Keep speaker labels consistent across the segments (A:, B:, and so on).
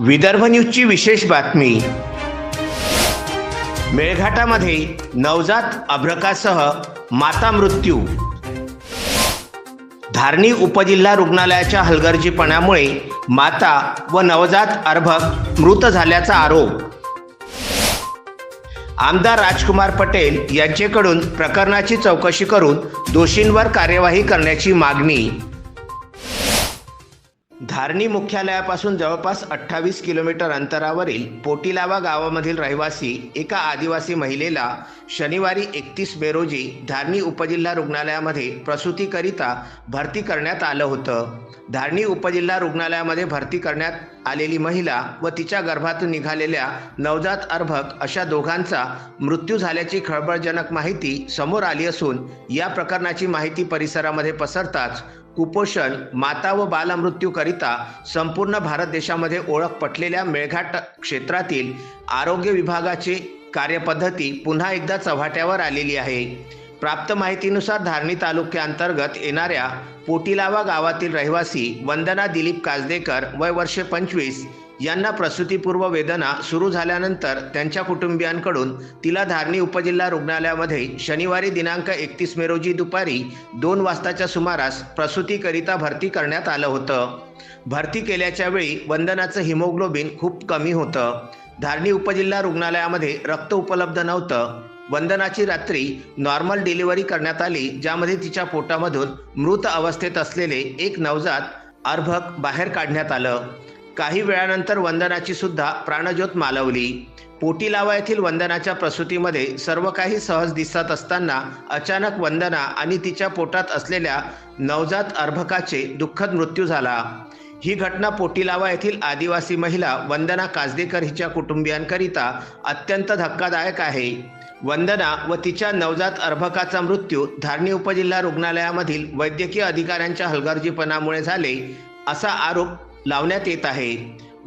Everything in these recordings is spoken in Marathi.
A: विदर्भ न्यूजची विशेष बातमी. मेळघाटामध्ये नवजात अभ्रकासह माता मृत्यू. धारणी उपजिल्हा रुग्णालयाच्या हलगर्जीपणामुळे माता व नवजात अर्भक मृत झाल्याचा आरोप. आमदार राजकुमार पटेल यांचेकडून प्रकरणाची चौकशी करून दोषींवर कार्यवाही करण्याची मागणी. धारणी मुख्यालयापासून जवळपास अठ्ठावीस किलोमीटर अंतरावरील पोटीलावा गावामधील रहिवासी एका आदिवासी महिलेला शनिवारी एकतीस मे रोजी धारणी उपजिल्हा रुग्णालयामध्ये प्रसूतीकरिता भरती करण्यात आलं होतं. धारणी उपजिल्हा रुग्णालयामध्ये भरती करण्यात आलेली महिला व तिच्या गर्भातून निघालेल्या नवजात अर्भक अशा दोघांचा मृत्यू झाल्याची खळबळजनक माहिती समोर आली असून या प्रकरणाची माहिती परिसरामध्ये पसरताच कुपोषण माता व बालमृत्यूकरिता संपूर्ण भारत देशामध्ये ओळख पटलेल्या मेळघाट क्षेत्रातील आरोग्य विभागाची कार्यपद्धती पुन्हा एकदा चव्हाट्यावर आलेली आहे. प्राप्त माहितीनुसार धारणी तालुक्याअंतर्गत येणाऱ्या पोटीलावा गावातील रहिवासी वंदना दिलीप काजदेकर वय वर्षे पंचवीस यांना प्रसूतीपूर्व वेदना सुरू झाल्यानंतर त्यांच्या कुटुंबियांकडून तिला धारणी उपजिल्हा रुग्णालयामध्ये शनिवारी दिनांक एकतीस मे रोजी दुपारी दोन वाजताच्या सुमारास प्रसूतीकरिता भरती करण्यात आलं होतं. भरती केल्याच्या वेळी वंदनाचं हिमोग्लोबिन खूप कमी होतं. धारणी उपजिल्हा रुग्णालयामध्ये रक्त उपलब्ध नव्हतं. वंदनाची रात्री नॉर्मल डिलिव्हरी करण्यात आली ज्यामध्ये तिच्या पोटामधून मृत अवस्थेत असलेले एक नवजात अर्भक बाहेर काढण्यात आलं. काही वेळानंतर वंदनाची सुद्धा प्राणज्योत मालवली. पोटीलावा येथील वंदनाच्या प्रसूतीमध्ये सर्व काही सहज दिसत असताना अचानक वंदना आणि तिच्या पोटात असलेल्या नवजात अर्भकाचे दुःखद मृत्यू झाला. ही घटना पोटीलावा येथील आदिवासी महिला वंदना काजदेकर हिच्या कुटुंबियांकरिता अत्यंत धक्कादायक आहे. वंदना व तिच्या नवजात अर्भकाचा मृत्यू धारणी उपजिल्हा रुग्णालयामधील वैद्यकीय अधिकाऱ्यांच्या हलगर्जीपणामुळे झाले असा आरोप लावण्यात येत आहे.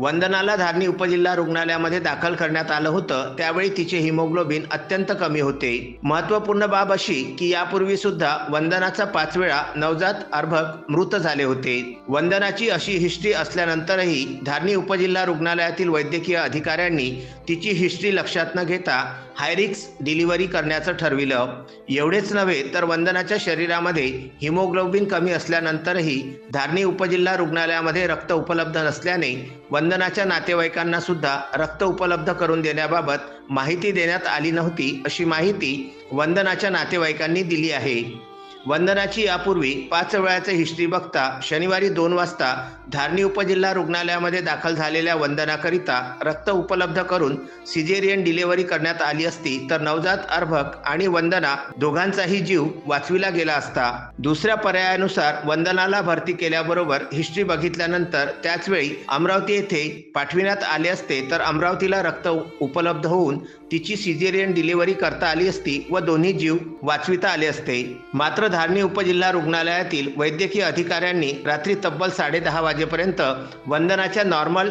A: वंदनाला धारणी उपजिल्हा रुग्णालयामध्ये दाखल करण्यात आलं होतं. त्यावेळी तिचे हिमोग्लोबिन अत्यंत कमी होते. महत्त्वपूर्ण बाब अशी की यापूर्वी सुद्धा वंदनाचा पाच वेळा नवजात अर्भक मृत झाले होते. वंदनाची अशी हिस्ट्री असल्यानंतरही धारणी उपजिल्हा रुग्णालयातील वैद्यकीय अधिकाऱ्यांनी तिची हिस्ट्री लक्षात न घेता हायरिक्स डिलिव्हरी करण्याचं ठरविलं. एवढेच नव्हे तर वंदनाच्या शरीरामध्ये हिमोग्लोबिन कमी असल्यानंतरही धारणी उपजिल्हा रुग्णालयामध्ये रक्त उपलब्ध नसल्याने वंदनाच्या नातेवाईकांना सुद्धा रक्त उपलब्ध करून देण्याबाबत माहिती देण्यात आली नव्हती अशी माहिती वंदनाच्या नातेवाईकांनी दिली आहे. वंदनाची यापूर्वी पाच वेळाचे हिस्ट्री बघता शनिवारी दोन वाजता धारणी उपजिल्हा रुग्णालयामध्ये दाखल झालेल्या वंदनाकरिता रक्त उपलब्ध करून सिजेरियन डिलिव्हरी करण्यात आली असती तर नवजात अर्भक आणि वंदना दोघांचाही जीव वाचविला गेला असता. दुसऱ्या पर्यायानुसार वंदनाला भरती केल्याबरोबर हिस्ट्री बघितल्यानंतर त्याचवेळी अमरावती येथे पाठविण्यात आले असते तर अमरावतीला रक्त उपलब्ध होऊन तिची सिजेरियन डिलिव्हरी करता आली असती व दोन्ही जीव वाचविता आले असते. मात्र धारणी उपजिल्हा रुग्णालयातील वैद्यकीय अधिकाऱ्यांनी रात्री तब्बल साडेदहा वाजेपर्यंत वंदनाच्या नॉर्मल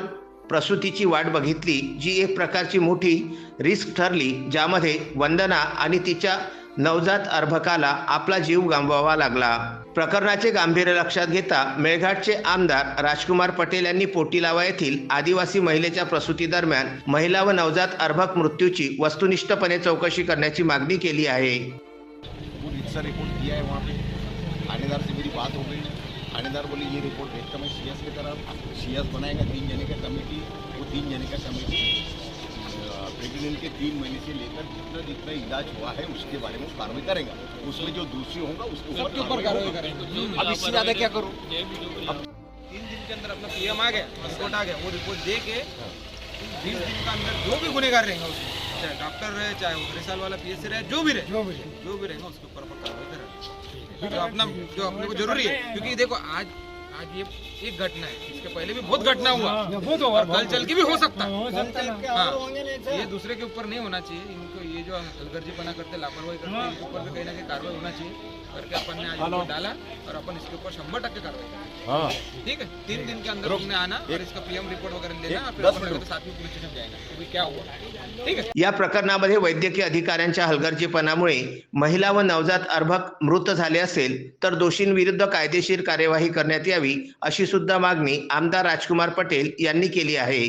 A: प्रसूतीची वाट बघितली जी एक प्रकारची मोठी रिस्क ठरली ज्यामध्ये वंदना आणि तिच्या नवजात अर्भकाला आपला जीव गमवावा लागला. प्रकरणाचे गांभीर्य लक्षात घेता मेळघाटचे आमदार राजकुमार पटेल यांनी पोटीलावा येथील आदिवासी महिलेच्या प्रसूती दरम्यान महिला व नवजात अर्भक मृत्यूची वस्तुनिष्ठपणे चौकशी करण्याची मागणी केली आहे.
B: वो रिपोर्ट किया है वहाँ पे। थानेदार से मेरी बात हो गई। थानेदार बोले ये रिपोर्ट भेजता मैं सी एस की तरफ़ सी एस बनाएगा तीन जने का कमेटी वो तीन जने का कमेटी। प्रेग्नेंट के तीन महीने से लेकर जितना जितना इलाज हुआ है उसके बारे में कार्रवाई करेगा। उसमें जो दोषी होगा उसके
C: ऊपर कार्रवाई करेंगे।
B: अब इससे ज़्यादा क्या करूँ?
C: तीन दिन के अंदर अपना पीएम आ गया रिपोर्ट आ गया वो रिपोर्ट दे के बीस दिन का अंदर जो भी गुनेगार रहेगा उसमें। चाहे डॉक्टर रहे चाहे वो साल वाला पीएससी रहे जो भी रहे जो भी रहे। जो भी रहेगा उसके ऊपर अपना जो अपने को जरूरी है क्योंकि देखो आज आज ये एक घटना है इसके पहले भी बहुत घटना हुआ। बहुत और कल चल के भी हो सकता। है हाँ ये दूसरे के ऊपर नहीं होना चाहिए इनको ये जो हलगर्जीपना करते लापरवाही करते इनके ऊपर भी कहीं ना कहीं कार्रवाई होना चाहिए। करके अपन ने आज इसको डाला और अपन इसके ऊपर शंबर टक्के कार्रवाई
B: हाँ।
C: ठीक है? तीन दिन के अंदर हमने आना और इसका पीएम रिपोर्ट वगैरह लेना फिर साथ में पुलिस स्टेशन जाएंगे क्या हुआ। ठीक है?
A: या प्रकरणामध्ये वैद्यकीय अधिकाऱ्यांच्या हलगर्जीपणामुळे महिला व नवजात अर्भक मृत झाले असेल तर दोषींविरुद्ध कायदेशीर कार्यवाही करण्यात यावी करावी अशी सुद्धा मागणी आमदार राजकुमार पटेल यांनी केली आहे.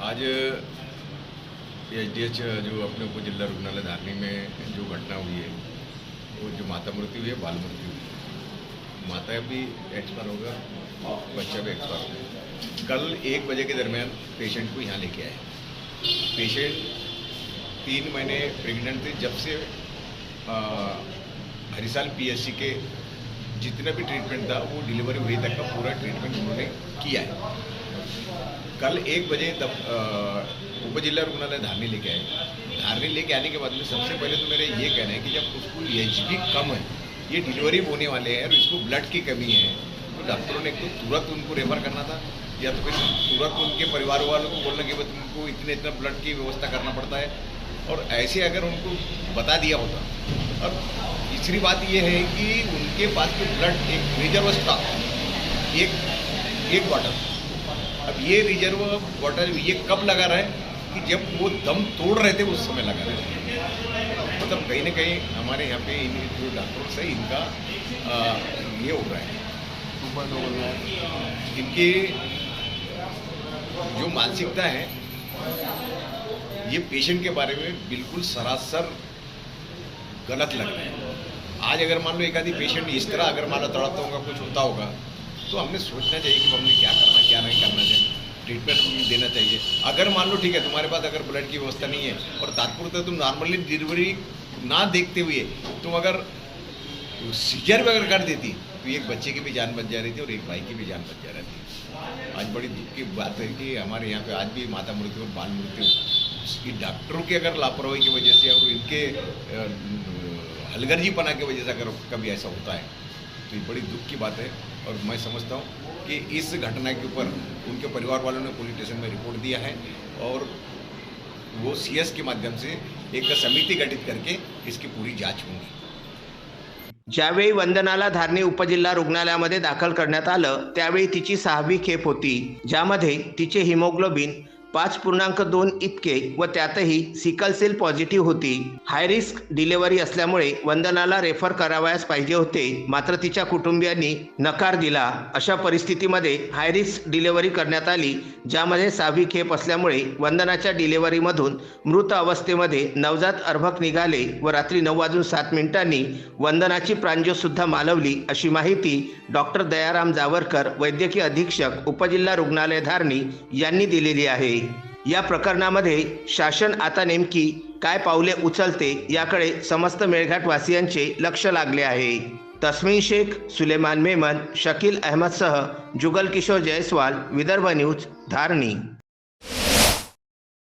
D: आज एच डी एच जो अपने उपजिला रुग्णालय धारनी में जो घटना हुई है, वो जो माता मृत्यु हुई है, बाल मृत्यु हुई माता भी एक्सपायर होगा, बच्चा भी एक्सपायर होगा। कल एक बजे के दरमियान पेशेंट को यहाँ लेके आए। पेशेंट तीन महीने प्रेग्नेंट थे, जब से हरिसाल पीएससी के जितना भी ट्रीटमेंट था, वो डिलीवरी हुई तक का पूरा ट्रीटमेंट उन्होंने किया है। कल एक बजे तब उप जिला रुग्णालय धारनी लेके आए। धारनी लेके आने के बाद में सबसे पहले तो मेरा ये कहना है कि जब उसको एच कम है, ये डिलीवरी होने वाले हैं और इसको ब्लड की कमी है तो डॉक्टरों ने एक तो तुरंत उनको रेफर करना था, या तो फिर तुरंत उनके परिवार वालों को बोलना कि भाई तुमको इतने इतना ब्लड की व्यवस्था करना पड़ता है। और ऐसे अगर उनको बता दिया होता और तीसरी बात ये है कि उनके पास जो ब्लड एक रिज़र्व स्टॉक एक एक बॉटल अब ये रिज़र्व वाटर ये कब लगा रहा है कि जब वो दम तोड़ रहे थे उस समय लगा रहे थे। मतलब कहीं ना कहीं हमारे यहाँ पे इन जो डॉक्टर्स है इनका आ, ये हो रहा है। इनकी जो मानसिकता है ये पेशेंट के बारे में बिल्कुल सरासर गलत लग। रहा है आज अगर मान लो एक आधी पेशेंट इस तरह अगर मान लो तड़पता होगा, कुछ होता होगा तो हमने सोचना चाहिए कि हमने क्या करना, क्या नहीं करना चाहिए। ट्रीटमेंट देना चाहिए। अगर मान लो ठीक है, तुम्हारे पास अगर ब्लड की व्यवस्था नहीं है और तात्पुरता तुम नॉर्मली डिलीवरी ना देखते हुए तुम अगर सीजर भी अगर कर देती तो एक बच्चे की भी जान बच जा रही थी और एक भाई की भी जान बच जा रही थी। आज बड़ी दुख की बात है कि हमारे यहाँ पे आज भी माता मृत्यु और बाल मृत्यु कि डॉक्टरों की अगर लापरवाही की वजह से और इनके हलगर्जीपना की वजह से अगर कभी ऐसा होता है तो ये बड़ी दुख की बात है। और मैं समझता हूँ कि इस घटना के ऊपर उनके परिवार वालों ने पुलिस स्टेशन में रिपोर्ट दिया है और वो सीएस के माध्यम से एक समिति गठित करके इसकी पूरी जांच होगी।
A: ज्यावेळी वंदनाला धारणी उपजिल्हा रुग्णालयामध्ये दाखल करण्यात आलं त्यावेळी तिची सहावी खेप होती ज्यामध्ये तिचे हिमोग्लोबिन पाच पूर्णांक दोन इतके व त्यातही सिकल सेल पॉझिटिव्ह होती. हाय रिस्क डिलेव्हरी असल्यामुळे वंदनाला रेफर करावयास पाहिजे होते. मात्र तिच्या कुटुंबियांनी नकार दिला. अशा परिस्थितीमध्ये हाय रिस्क डिलेव्हरी करण्यात आली ज्यामध्ये सहावी खेप असल्यामुळे वंदनाच्या डिलेव्हरीमधून मृत अवस्थेमध्ये नवजात अर्भक निघाले व रात्री नऊ वाजून सात मिनिटांनी वंदनाची प्रांजोसुद्धा मालवली अशी माहिती डॉक्टर दयाराम जावरकर वैद्यकीय अधीक्षक उपजिल्हा रुग्णालय धारणी यांनी दिलेली आहे. या प्रकरणामध्ये शासन आता नेमकी काय पावले उचलते याकडे समस्त मेळघाटवासियांचे लक्ष लागले आहे. तस्मीन शेख सुलेमान मेमन शकील अहमदसह जुगल किशोर जयस्वाल विदर्भ न्यूज धारणी.